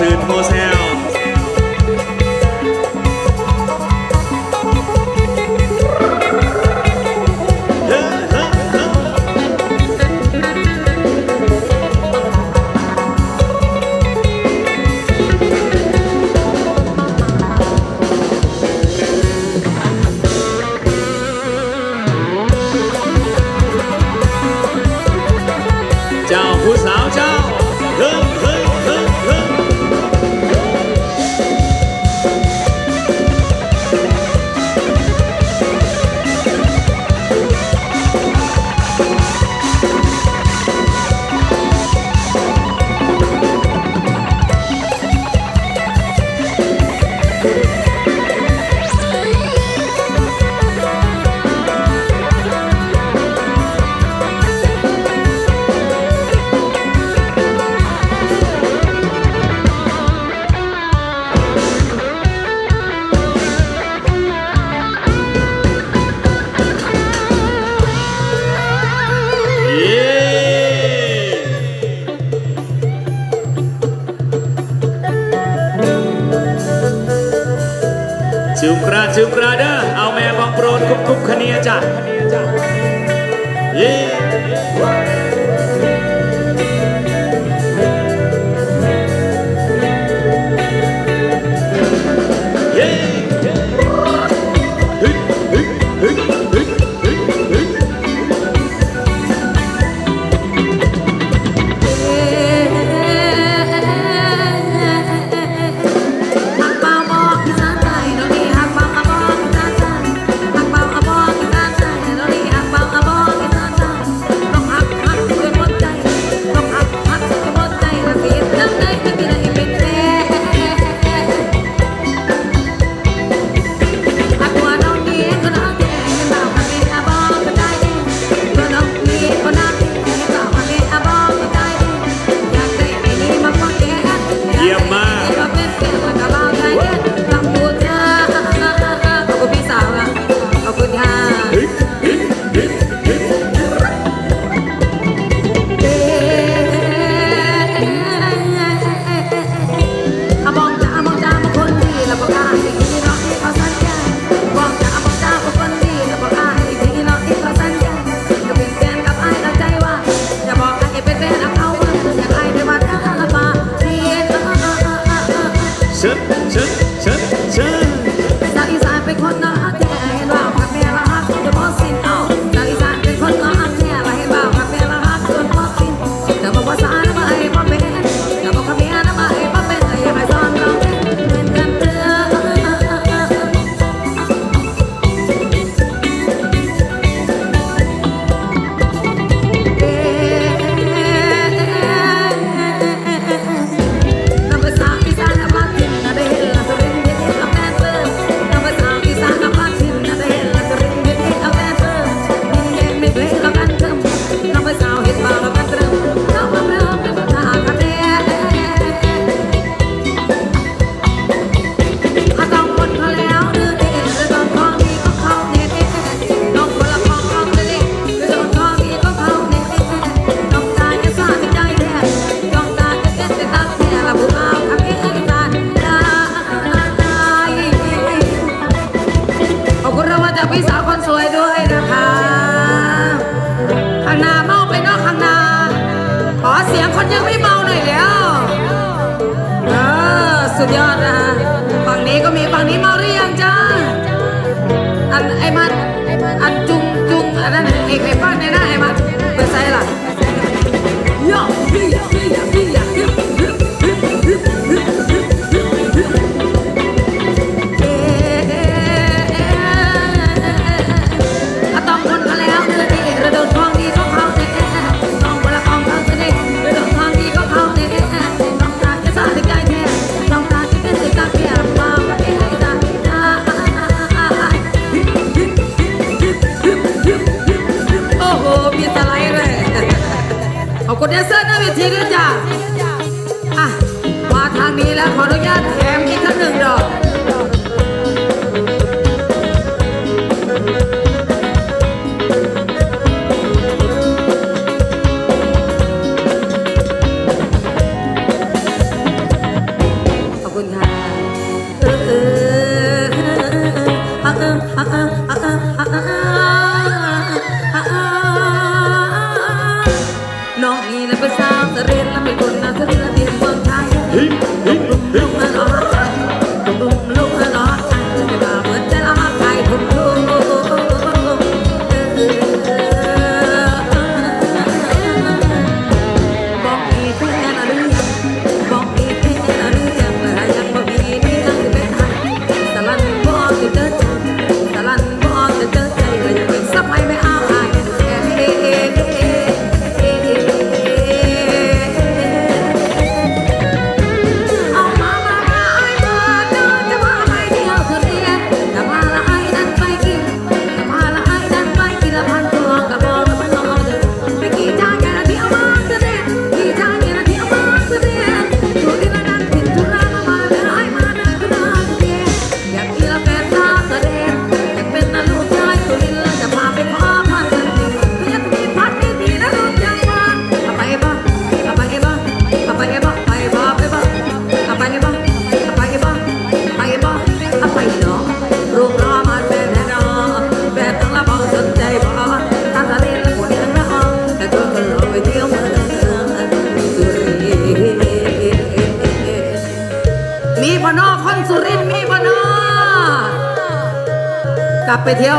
ควา น้องนี่แล้วไะสาษาสเรียนแล้วไม่คนนะสเรียนเรียนเมืองไทย เที่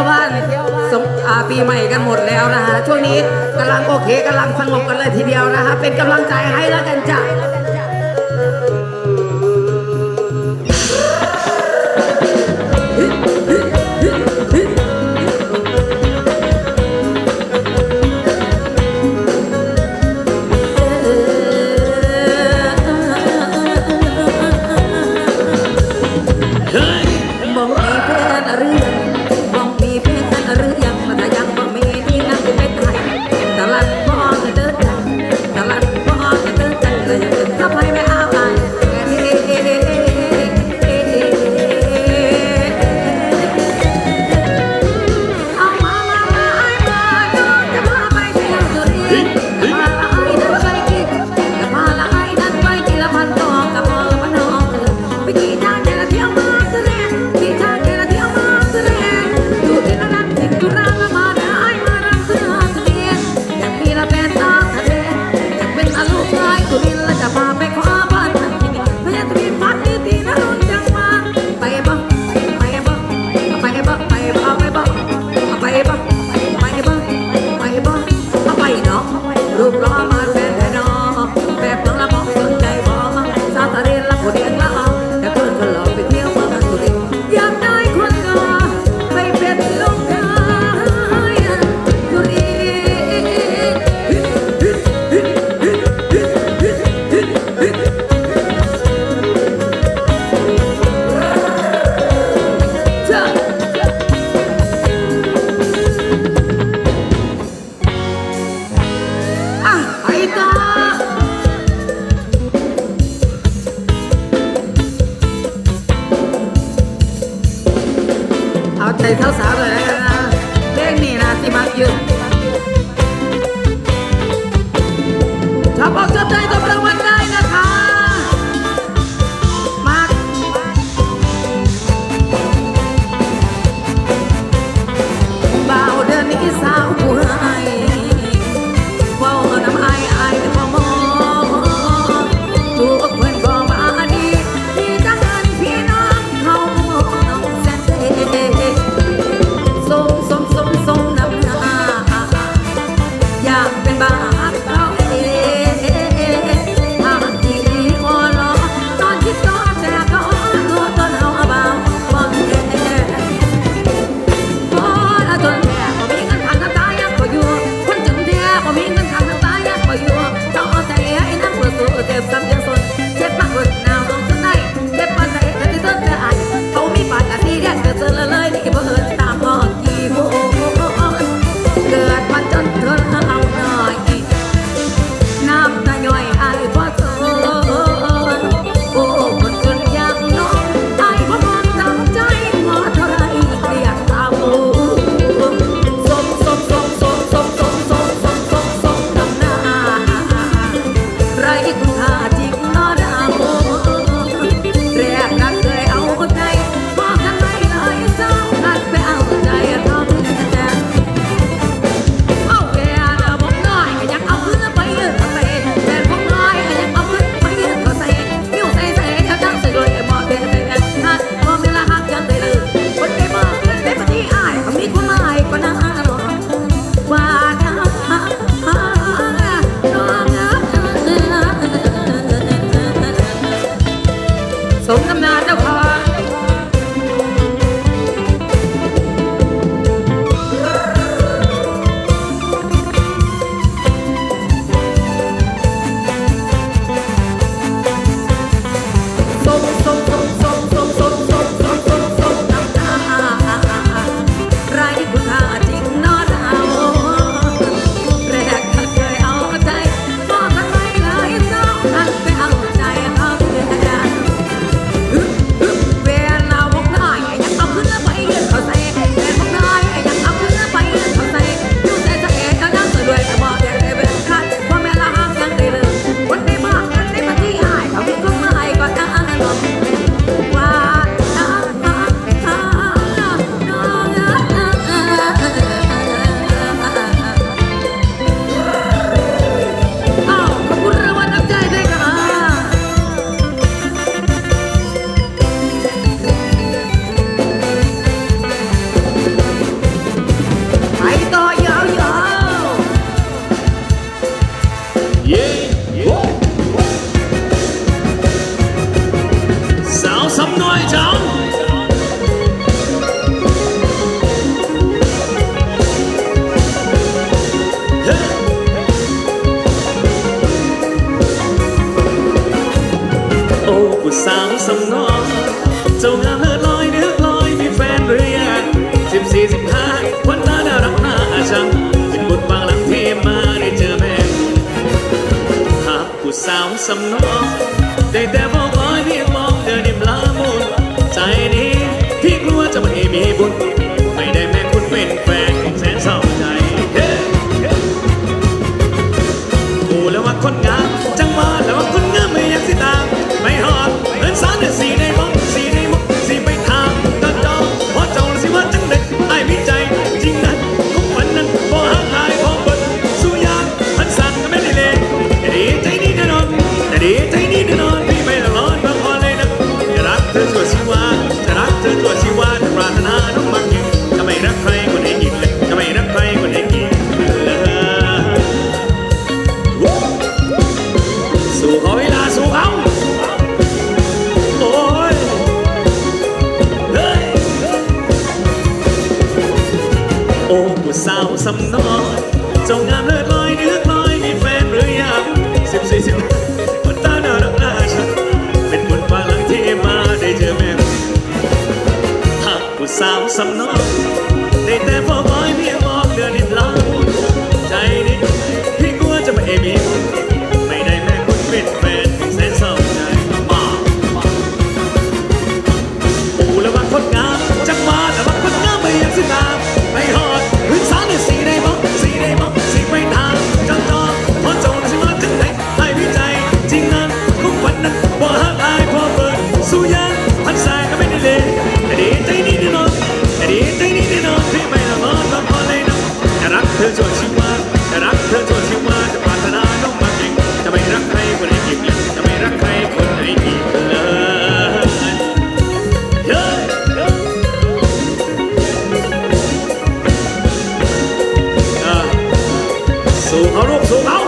สู้เขาลู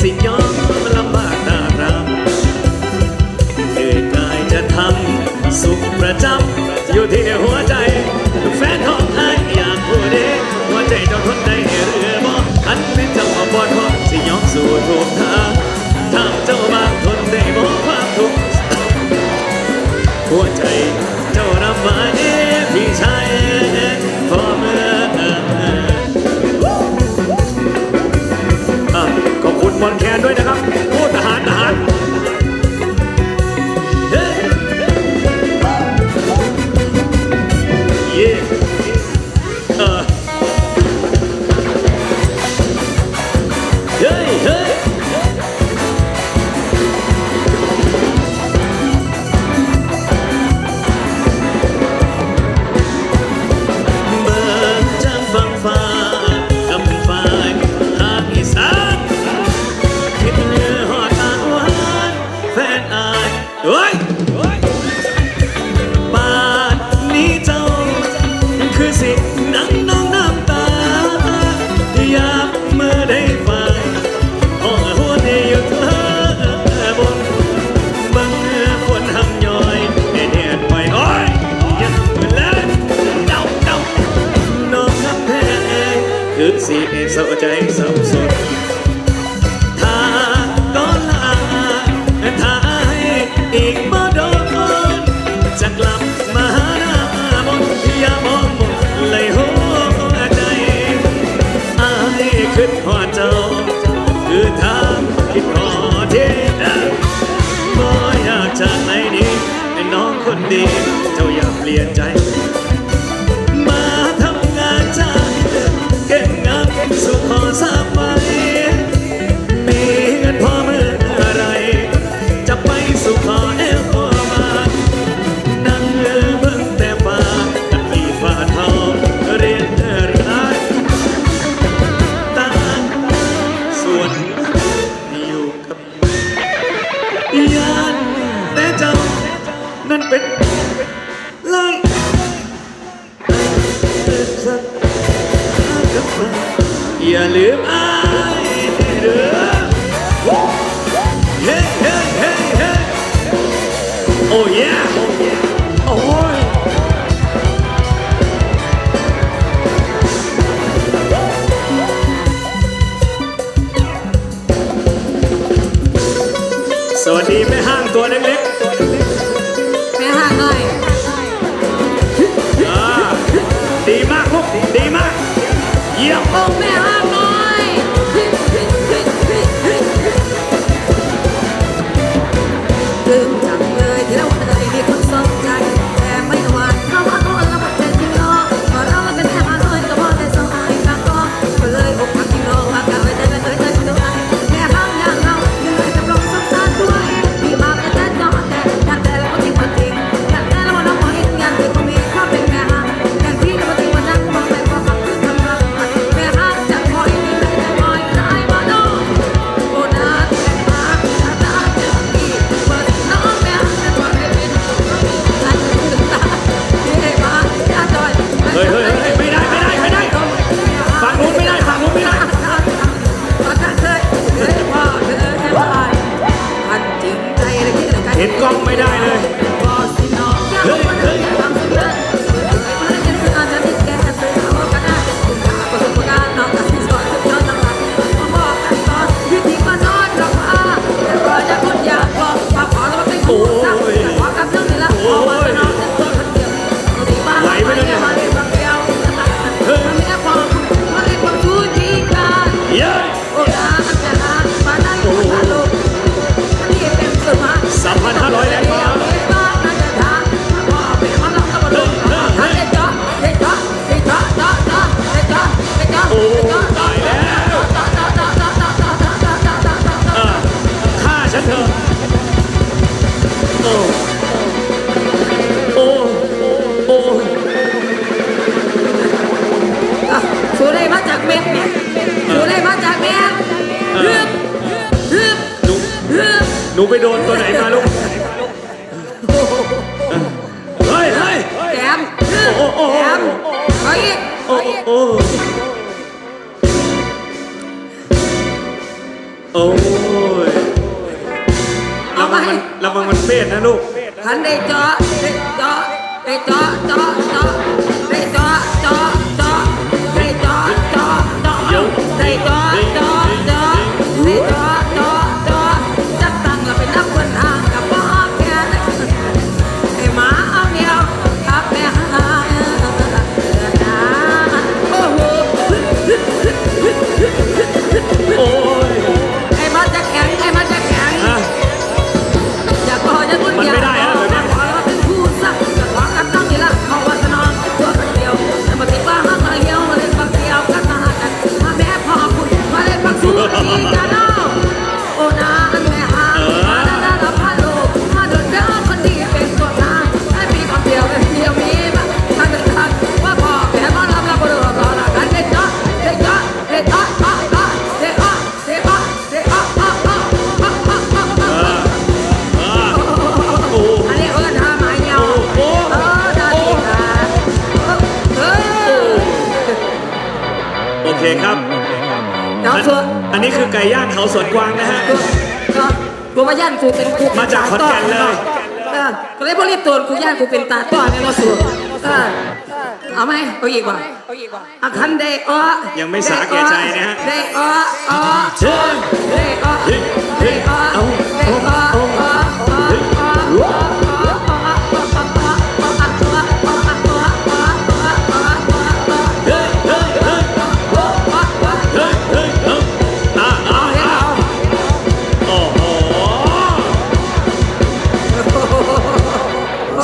สิยอม แล้วคือันนี้คือไก่ย่างเขาสวนกวางนะฮะ ก็กูมาย่านกูเป็นกูมาจากขอนแก่นเลย เออก็เลยพอรีบตัวกูย่านกูเป็นตาต้อในรถสูบเออเอาไหมเอาอีกว่าเอาอีกว่ะอะทันเด้อ้อยังไม่สาแก่ใจนะฮะเด้อ้ออ้อเชิญได้อ้อเดอ้อไดออ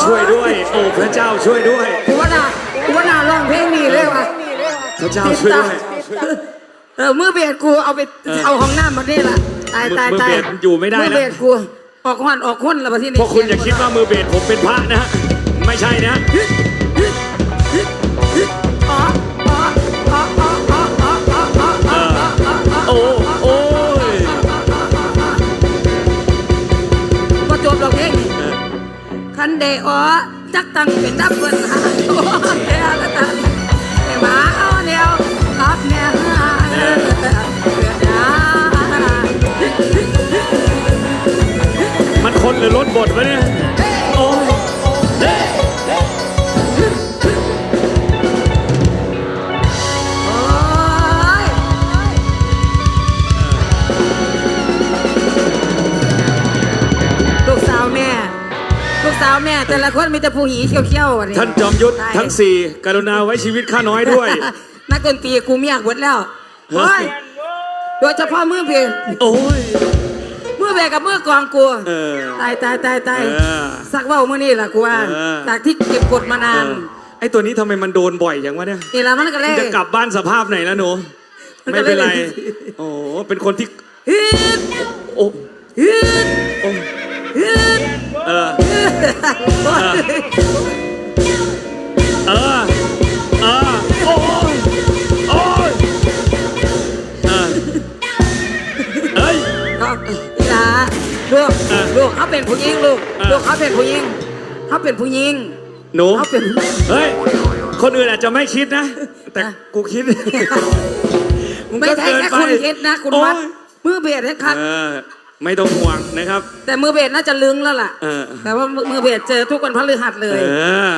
ช่วยด้วย โอ้พระเจ้าช่วยด้วย กูว่านาวนาลองเพลงนี้เลยว่ะพระเจ้าช่วยด้วย เออมือเบียดกูเอาไปเออเอาห้องน้ามาเนี่ละตายตายตายมือเบียดอยู่ไม่ได้มือเบียดกูออกหันออกคนละประเทศนี้พวกคุณอย่าคิดว่ามือเบียดผมเป็นพระนะฮะ ไม่ใช่นะ ตั้งเป็นดับเบิลมันคนหรือรถบดวะเนี่ย แม่แต่ละคนมีแต่ผู้หญิงเขี้ยวๆวันนี้ท่านจอมยุทธทั้งสี่กรุณาไว้ชีวิตข้าน้อยด้วย นักดนตรีกูเมียกหมดแล้วเฮ้ยโดยเฉพาะมือเพลงโอ้ยมือเบลงกับมือกองกูตายตายตายตายสักว่าเมื่อนี่แหละกูว่าจากที่เก็บกดมานานไอ้ตัวนี้ทำไมมันโดนบ่อยอย่างวะเนี่ยนี่ละมันก็เล่จะกลับบ้านสภาพไหนแล้วหนูไม่เป็นไรโอ้เป็นคนที่โอ้ฮึดฮึด เออ เออ เออ โอ้ยโอ้ยเออเฮ้ยก็อีหลาลูกลูกเขาเป็นผู้หญิงลูกลูกเขาเป็นผู้หญิงเขาเป็นผู้หญิงหนู เขาเป็นเฮ้ย คนอื่นอาจจะไม่คิดนะ แต่กูคิดงไม่ก็ใช่เกินแค่คุณคิดนะ คุณโอ้วัดยมือเบียดให้คัด เออ ไม่ต้องห่วงนะครับ แต่มือเบียดน่าจะลึงแล้วล่ะ เออ แต่ว่ามือเบียดเจอทุกวันพฤหัสเลเอย อ